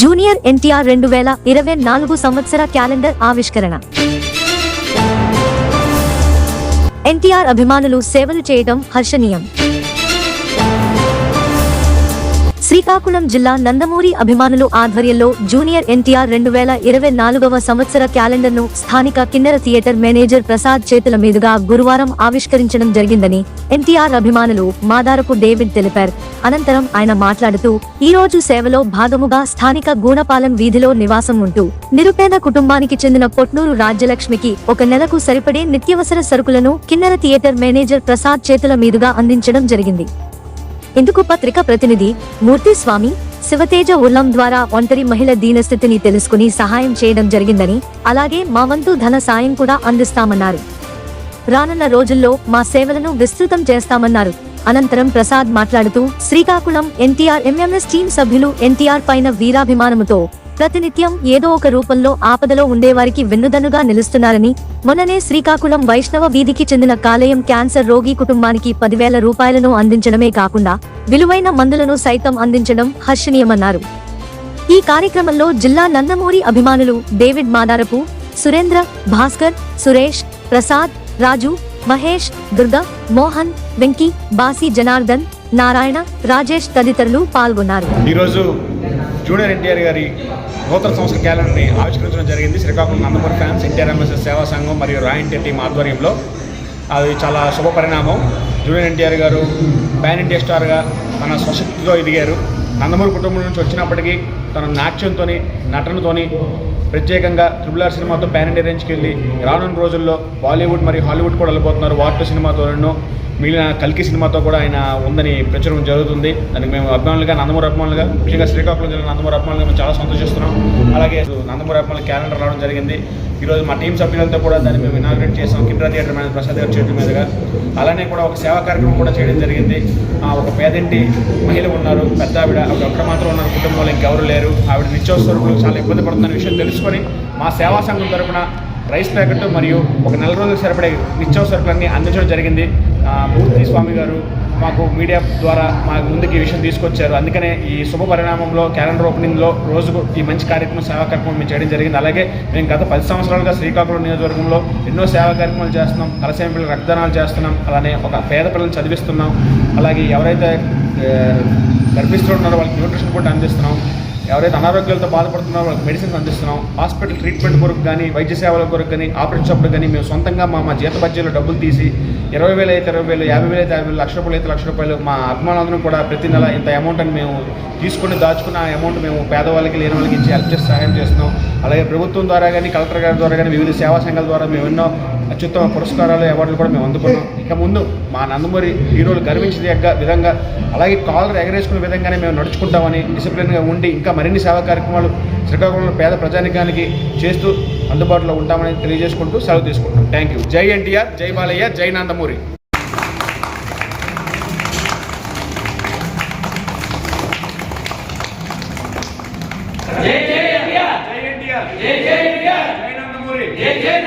Junior NTR రెండు వేల ఇరవై నాలుగు సంవత్సర క్యాలెండర్ ఆవిష్కరణ. ఎన్టీఆర్ అభిమానులు సేవలు చేయడం హర్షణీయం. శ్రీకాకుళం జిల్లా నందమూరి అభిమానులు ఆధ్వర్యంలో జూనియర్ ఎన్టీఆర్ రెండు వేల ఇరవై నాలుగవ సంవత్సర క్యాలెండర్ను స్థానిక కిన్నెర థియేటర్ మేనేజర్ ప్రసాద్ చేతుల మీదుగా గురువారం ఆవిష్కరించడం జరిగిందని ఎన్టీఆర్ అభిమానులు మాదారపు డేవిడ్ తెలిపారు. అనంతరం ఆయన మాట్లాడుతూ ఈ రోజు సేవలో భాగముగా స్థానిక గూణపాలెం వీధిలో నివాసం ఉంటూ నిరుపేద కుటుంబానికి చెందిన పొట్నూరు రాజ్యలక్ష్మికి ఒక నెలకు సరిపడే నిత్యవసర సరుకులను కిన్నెర థియేటర్ మేనేజర్ ప్రసాద్ చేతుల మీదుగా అందించడం జరిగింది. ఇందుకు పత్రిక ప్రతినిధి మూర్తి స్వామి శివతేజ ఉల్లం ద్వారా ఒంటరి మహిళ దీనస్థితిని తెలుసుకుని సహాయం చేయడం జరిగిందని అలాగే మా వంతు ధన సాయం కూడా అందిస్తామన్నారు. రానున్న రోజుల్లో మా సేవలను విస్తృతం చేస్తామన్నారు. అనంతరం ప్రసాద్ మాట్లాడుతూ శ్రీకాకుళం ఎన్టీఆర్ ఎంఎంఎస్ టీం సభ్యులు ఎన్టీఆర్ పైన వీరాభిమానముతో ప్రతినిత్యం ఏదో ఒక రూపంలో ఆపదలో ఉండేవారికి వెన్నుదన్నుగా నిలుస్తున్నారని మొన్ననే శ్రీకాకుళం వైష్ణవ వీధికి చెందిన కాలేయం క్యాన్సర్ రోగి కుటుంబానికి పదివేల రూపాయలను అందించడమే కాకుండా విలువైన మందులను సైతం అందించడం హర్షణీయమన్నారు. ఈ కార్యక్రమంలో జిల్లా నందమూరి అభిమానులు డేవిడ్ మాదారపు సురేంద్ర భాస్కర్ సురేష్ ప్రసాద్ రాజు మహేష్ దుర్గా మోహన్ వెంకీ బాసి జనార్దన్ నారాయణ రాజేష్ తదితరులు పాల్గొన్నారు. ఈరోజు జూనియర్ ఎన్టీఆర్ గారి నూతన సంవత్సర క్యాలెండర్ని ఆవిష్కరించడం జరిగింది. శ్రీకాకుళం నందమూరి ఫ్యాన్స్ ఎన్టీఆర్ ఎంఎస్ఎస్ సేవా సంఘం మరియు రాయ్ ఎన్టీఆర్ టీం ఆధ్వర్యంలో. అది చాలా శుభ పరిణామం జూనియర్ ఎన్టీఆర్ గారు పాన్ ఇండియా స్టార్గా తన స్వశక్తితో ఎదిగారు. నందమూరి కుటుంబం నుంచి వచ్చినప్పటికీ తన నాట్యంతో నటనతోని ప్రత్యేకంగా త్రిబుల్ ఆర్ సినిమాతో ప్యాన్ ఇండియా రేంజ్కి వెళ్ళి రానున్న రోజుల్లో బాలీవుడ్ మరియు హాలీవుడ్ కూడా వెళ్ళిపోతున్నారు వార్టు సినిమాతోనూ మిగిలిన కల్కి సినిమాతో కూడా ఆయన ఉందని ప్రచురం జరుగుతుంది. దానికి మేము అభిమానులుగా నందమూరి అభిమానులుగా ముఖ్యంగా శ్రీకాకుళం జిల్లా నందమూరి అభిమానులుగా మేము చాలా సంతోషిస్తున్నాం. అలాగే నందమూరి అభిమానులు క్యాలెండర్ రావడం జరిగింది. ఈరోజు మా టీం సభ్యులతో కూడా దాన్ని మేము ఇనాగ్రేట్ చేసాం. కిండ్రా థియేటర్ మేనేజర్ ప్రసాద్ గారి చేతుల మీదుగా. అలానే కూడా ఒక సేవా కార్యక్రమం కూడా చేయడం జరిగింది. ఒక పేదింటి మహిళ ఉన్నారు. పెద్ద ఆవిడ ఆవిడ మాత్రం ఉన్న కుటుంబంలో ఇంకెవరు లేరు. ఆవిడ నిత్యావసరకులు చాలా ఇబ్బంది పడుతున్న విషయం తెలుసుకొని మా సేవా సంఘం తరపున రైస్ ప్యాకెట్ మరియు ఒక నెల రోజులకు సరిపడే నిత్యావసరకులన్నీ అందించడం జరిగింది. మూర్తి స్వామి గారు మాకు మీడియా ద్వారా మా ముందుకు ఈ విషయం తీసుకొచ్చారు. అందుకనే ఈ శుభ పరిణామంలో క్యాలెండర్ ఓపెనింగ్లో రోజుకు ఈ మంచి కార్యక్రమం సేవా కార్యక్రమం మేము చేయడం జరిగింది. అలాగే మేము గత పది సంవత్సరాలుగా శ్రీకాకుళం నియోజకవర్గంలో ఎన్నో సేవా కార్యక్రమాలు చేస్తున్నాం. అలసైన పిల్లలు రక్తదానాలు చేస్తున్నాం. అలానే ఒక పేద పిల్లల్ని చదివిస్తున్నాం. అలాగే ఎవరైతే ఆ, ఉన్నారో వాళ్ళకి న్యూట్రిషన్ కూడా అందిస్తున్నాం. ఎవరైతే అనారోగ్యాలతో బాధపడుతున్నారో వాళ్ళకి మెడిసిన్స్ అందిస్తున్నాం. హాస్పిటల్ ట్రీట్మెంట్ కొరకు కానీ వైద్య సేవల కొరకు కానీ ఆపరేషన్ అప్పుడు కానీ మేము సొంతంగా మా మా జీత బడ్జెట్లో డబ్బులు తీసి ఇరవై వేలు అయితే ఇరవై వేలు యాభై వేలు అయితే యాభై వేలు లక్ష రూపాయలు అయితే లక్ష రూపాయలు మా అభిమానులందరూ కూడా ప్రతి నెల ఇంత అమౌంట్ అని మేము తీసుకుని దాచుకున్న ఆ అమౌంట్ మేము పేదవాళ్ళకి లేని వాళ్ళకి ఇచ్చి హెల్ప్ చేసి సహాయం చేస్తున్నాం. అలాగే ప్రభుత్వం ద్వారా కానీ కలెక్టర్ గారి ద్వారా కానీ వివిధ సేవా సంఘాల ద్వారా మేము ఎన్నో అత్యుత్తమ పురస్కారాలు అవార్డులు కూడా మేము అందుకున్నాం. ఇక ముందు మా నందమూరి హీరోలు గర్వించదగ్గ విధంగా అలాగే కాలర్ ఎగరేసుకునే విధంగానే మేము నడుచుకుంటామని డిసిప్లిన్గా ఉండి ఇంకా మరిన్ని సేవా కార్యక్రమాలు శ్రీకాకుళంలో పేద ప్రజానికానికి చేస్తూ అందుబాటులో ఉంటామని తెలియజేసుకుంటూ సెలవు తీసుకుంటాం థ్యాంక్ యూ జై ఎన్టీఆర్ జై బాలయ్య జై నందమూరి. జై ఎన్టీఆర్. జై జై ఎన్టీఆర్. జై నందమూరి. జై జై నందమూరి. జై కళ్యాణ్